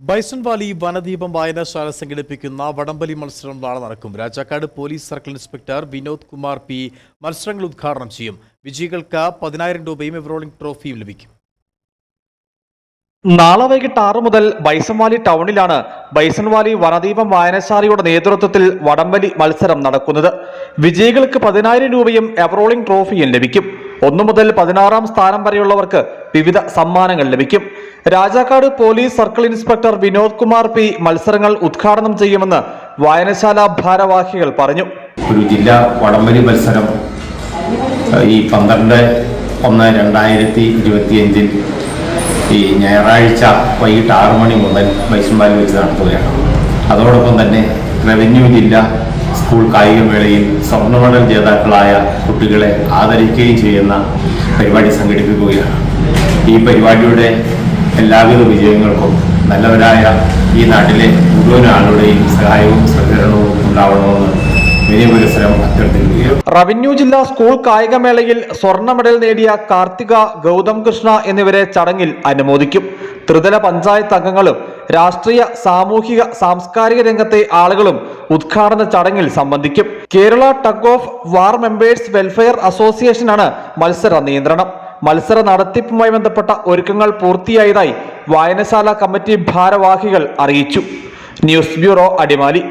Bison Valley വനദീപം വായനശാല സംഘടിപ്പിക്കുന്ന വടംവലി മത്സരം നാളെ നടക്കും. Rajakkad police circle inspector Vinod Kumar P മത്സരങ്ങൾ ഉദ്ഘാടനം ചെയ്യും. വിജയികൾക്ക് പതിനായിരം രൂപയും എവറോളിംഗ് ട്രോഫിയും ലഭിക്കും. നാളെ വൈകിട്ട് ആറ് മുതൽ ബൈസൺവാലി ടൗണിലാണ് ബൈസൺവാലി വനദീപം വായനശാലയുടെ നേതൃത്വത്തിൽ വടംവലി മത്സരം നടക്കുന്നത്. വിജയികൾക്ക് പതിനായിരം രൂപയും എവറോളിംഗ് ട്രോഫിയും ലഭിക്കും. ഒന്നു മുതൽ പതിനാറാം സ്ഥാനം വരെയുള്ളവർക്ക് വിവിധ സമ്മാനങ്ങൾ ലഭിക്കും. Rajakkad police circle inspector Vinod Kumar P മത്സരങ്ങൾ ഉദ്ഘാടനം ചെയ്യുമെന്ന് വായനശാല ഭാരവാഹികൾ പറഞ്ഞു. ഒരു ജില്ലാ വടംവലി മത്സരം ഈ പന്ത്രണ്ട് ഒന്ന് രണ്ടായിരത്തി ഇരുപത്തിയഞ്ചിൽ ഈ ഞായറാഴ്ച വൈകിട്ട് ആറു മണി മുതൽ ബൈസമ്പാലിൽ വെച്ച് നടത്തുകയാണ്. അതോടൊപ്പം തന്നെ റവന്യൂ ജില്ല സ്കൂൾ കായികമേളയിൽ സ്വർണ മെഡൽ ജേതാക്കളായ കുട്ടികളെ ആദരിക്കുകയും ചെയ്യുന്ന പരിപാടി സംഘടിപ്പിക്കുകയാണ്. ഈ പരിപാടിയുടെ എല്ലാവിധ വിജയങ്ങൾക്കും നല്ലവരായ ഈ നാട്ടിലെ മുഴുവൻ ആളുകളുടെയും സഹായവും സഹകരണവും ഉണ്ടാവണമെന്ന് റവന്യൂ ജില്ലാ സ്കൂൾ കായികമേളയിൽ സ്വർണ മെഡൽ നേടിയ കാർത്തിക ഗൗതം കൃഷ്ണ എന്നിവരെ ചടങ്ങിൽ അനുമോദിക്കും. ത്രിതല പഞ്ചായത്ത് അംഗങ്ങളും രാഷ്ട്രീയ സാമൂഹിക സാംസ്കാരിക രംഗത്തെ ആളുകളും ഉദ്ഘാടന ചടങ്ങിൽ സംബന്ധിക്കും. Kerala tug of war members welfare അസോസിയേഷനാണ് മത്സര നിയന്ത്രണം. മത്സര നടത്തിപ്പുമായി ബന്ധപ്പെട്ട ഒരുക്കങ്ങൾ പൂർത്തിയായതായി വായനശാല കമ്മിറ്റി ഭാരവാഹികൾ അറിയിച്ചു. News bureau Adimali.